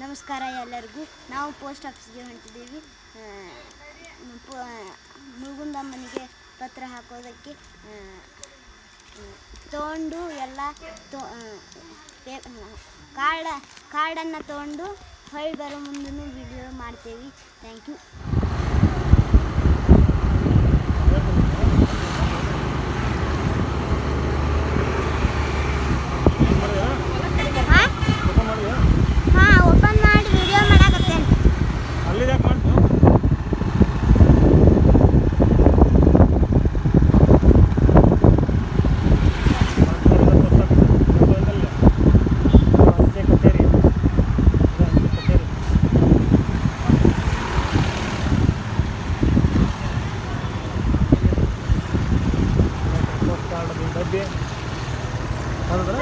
ನಮಸ್ಕಾರ ಎಲ್ಲರಿಗೂ. ನಾವು ಪೋಸ್ಟ್ ಆಫೀಸ್ಗೆ ಹೊಂಟಿದ್ದೀವಿ. ಮುಗುಂದ ಮನೆಗೆ ಪತ್ರ ಹಾಕೋದಕ್ಕೆ ತೊಗೊಂಡು ಎಲ್ಲ ತೊ ಕಾರ್ಡ ಕಾರ್ಡನ್ನು ತೊಗೊಂಡು ಹೊಳ್ಳಿ ಬರೋ ಮುಂದೂ ವಿಡಿಯೋ ಮಾಡ್ತೇವೆ. ಥ್ಯಾಂಕ್ ಯು ನೋಡ್ರ?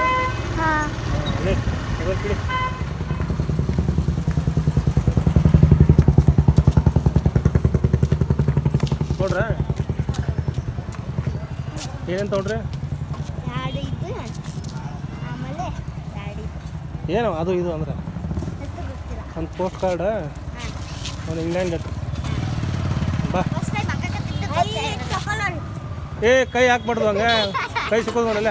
ಏನೇನು ತೊಗೊಂಡ್ರಿ? ಏನು ಅದು ಇದು ಅಂದ್ರೆ? ಒಂದು ಪೋಸ್ಟ್ ಕಾರ್ಡ್ ಒಂದು ಇಂಗ್ಲೆಂಡ್ ಲೆಟ್ರ್ ಬಾ. ಏ ಕೈ ಹಾಕ್ಬಾರ್ದು ಹಂಗೆ. ಕೈ ಸಿಕ್ಕೋದು ನೋಡಲ್ಲ?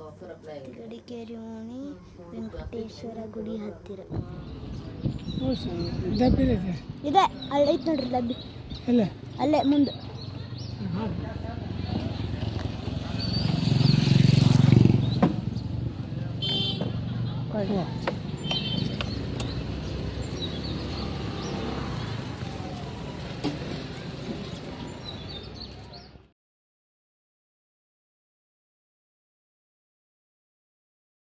ಗಡಿಕೇರಿ ಓಣಿ ವೆಂಕಟೇಶ್ವರ ಗುಡಿ ಹತ್ತಿರ. ಇದೆ ಇದೆ. ಅಲ್ಲೈತೆ ನೋಡ್ರಿ ಡಬ್ಬಿ. ಅಲ್ಲೇ? ಮುಂದೆ. ಕೊಡಿ